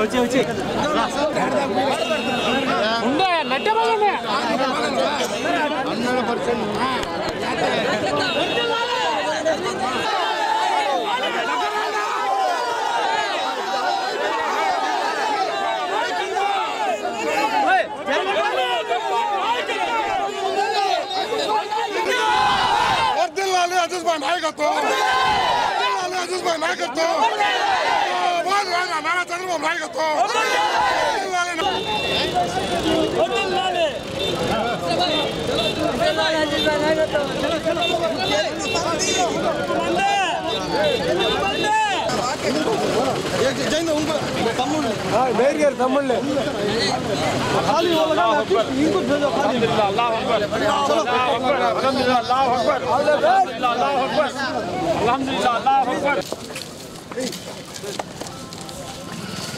వచ్చి వచ్చి ఉండే నట్టే బాగుండే వర్దిల్లాలి అజీజ్ భాయ్ నాయకత్వం నారా చంద్రబాబు నాయకత్వం వర్దిల్లాలి మేయర్ గారు తమ్ముళ్ళే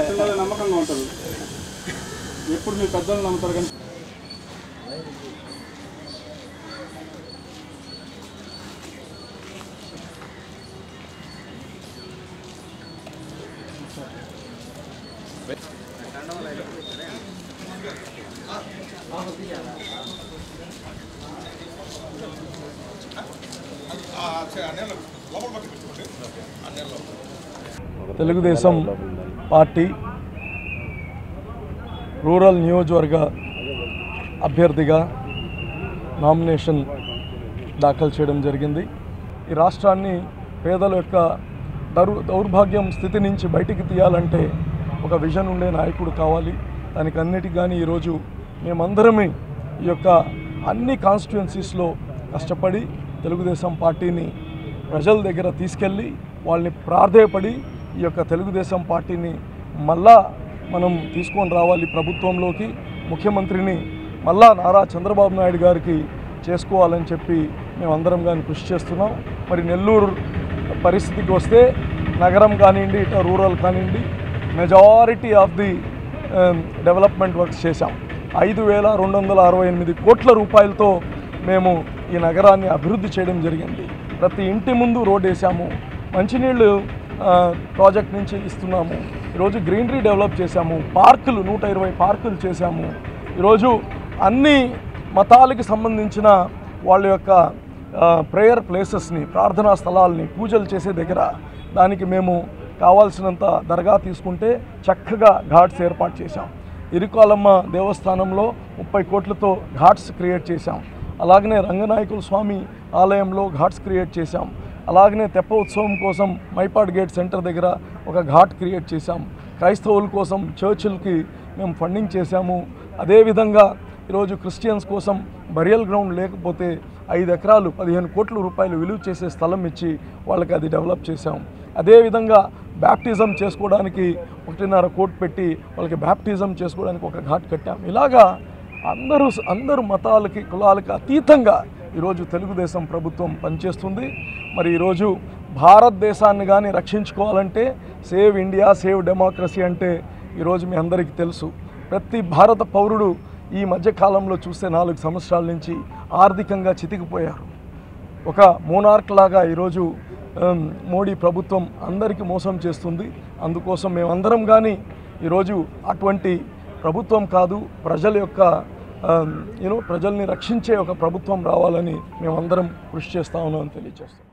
పిల్లలు నమ్మకంగా ఉంటారు ఎప్పుడు మీ పెద్దలు నమ్ముతారు కానీ తెలుగుదేశం పార్టీ రూరల్ నియోజకవర్గ అభ్యర్థిగా నామినేషన్ దాఖలు చేయడం జరిగింది. ఈ రాష్ట్రాన్ని పేదల యొక్క దౌర్ దౌర్భాగ్యం స్థితి నుంచి బయటికి తీయాలంటే ఒక విజన్ ఉండే నాయకుడు కావాలి. దానికి అన్నిటికి కానీ ఈరోజు మేమందరమే ఈ యొక్క అన్ని కాన్స్టిట్యుయెన్సీస్లో కష్టపడి తెలుగుదేశం పార్టీని ప్రజల దగ్గర తీసుకెళ్ళి వాళ్ళని ప్రాధేయపడి ఈ యొక్క తెలుగుదేశం పార్టీని మళ్ళా మనం తీసుకొని రావాలి ప్రభుత్వంలోకి ముఖ్యమంత్రిని మళ్ళా నారా చంద్రబాబు నాయుడు గారికి చేసుకోవాలని చెప్పి మేమందరం కానీ కృషి చేస్తున్నాం. మరి నెల్లూరు పరిస్థితికి వస్తే నగరం కానివ్వండి ఇటు రూరల్ కానివ్వండి majority of the development works చేశాం. ఐదు వేల రెండు వందల అరవై ఎనిమిది కోట్ల రూపాయలతో మేము ఈ నగరాన్ని అభివృద్ధి చేయడం జరిగింది. ప్రతి ఇంటి ముందు రోడ్ వేసాము. మంచినీళ్ళు ప్రాజెక్ట్ నుంచి ఇస్తున్నాము. ఈరోజు గ్రీనరీ డెవలప్ చేశాము. పార్కులు నూట ఇరవై పార్కులు చేశాము. ఈరోజు అన్ని మతాలకి సంబంధించిన వాళ్ళ యొక్క ప్రేయర్ ప్లేసెస్ని ప్రార్థనా స్థలాల్ని పూజలు చేసే దగ్గర దానికి మేము కావాల్సినంత దర్గా తీసుకుంటే చక్కగా ఘాట్స్ ఏర్పాటు చేశాం. ఇరుకాలమ్మ దేవస్థానంలో ముప్పై కోట్లతో ఘాట్స్ క్రియేట్ చేశాం. అలాగనే రంగనాయకుల స్వామి ఆలయంలో ఘాట్స్ క్రియేట్ చేశాం. అలాగనే తెప్ప ఉత్సవం కోసం మైపాడ్ గేట్ సెంటర్ దగ్గర ఒక ఘాట్ క్రియేట్ చేశాం. క్రైస్తవుల కోసం చర్చిల్కి మేము ఫండింగ్ చేశాము. అదేవిధంగా ఈరోజు క్రిస్టియన్స్ కోసం బరియల్ గ్రౌండ్ లేకపోతే ఐదు ఎకరాలు పదిహేను కోట్ల రూపాయలు విలువ చేసే స్థలం ఇచ్చి వాళ్ళకి అది డెవలప్ చేశాం. అదేవిధంగా బ్యాప్టిజం చేసుకోవడానికి ఒకటిన్నర కోట్ పెట్టి వాళ్ళకి బ్యాప్టిజం చేసుకోవడానికి ఒక ఘాట్ కట్టాం. ఇలాగా అందరూ అందరు మతాలకి కులాలకి అతీతంగా ఈరోజు తెలుగుదేశం ప్రభుత్వం పనిచేస్తుంది. మరి ఈరోజు భారతదేశాన్ని కానీ రక్షించుకోవాలంటే సేవ్ ఇండియా సేవ్ డెమోక్రసీ అంటే ఈరోజు మీ అందరికీ తెలుసు. ప్రతి భారత పౌరుడు ఈ మధ్యకాలంలో చూస్తే నాలుగు సంవత్సరాల నుంచి ఆర్థికంగా చితికిపోయారు. ఒక మోనార్క్ లాగా ఈరోజు మోడీ ప్రభుత్వం అందరికీ మోసం చేస్తుంది. అందుకోసం మేమందరం కానీ ఈరోజు అటువంటి ప్రభుత్వం కాదు ప్రజల యొక్క Um, యూనో ప్రజల్ని రక్షించే ఒక ప్రభుత్వం రావాలని మేమందరం కృషి చేస్తా ఉన్నామని తెలియజేస్తాం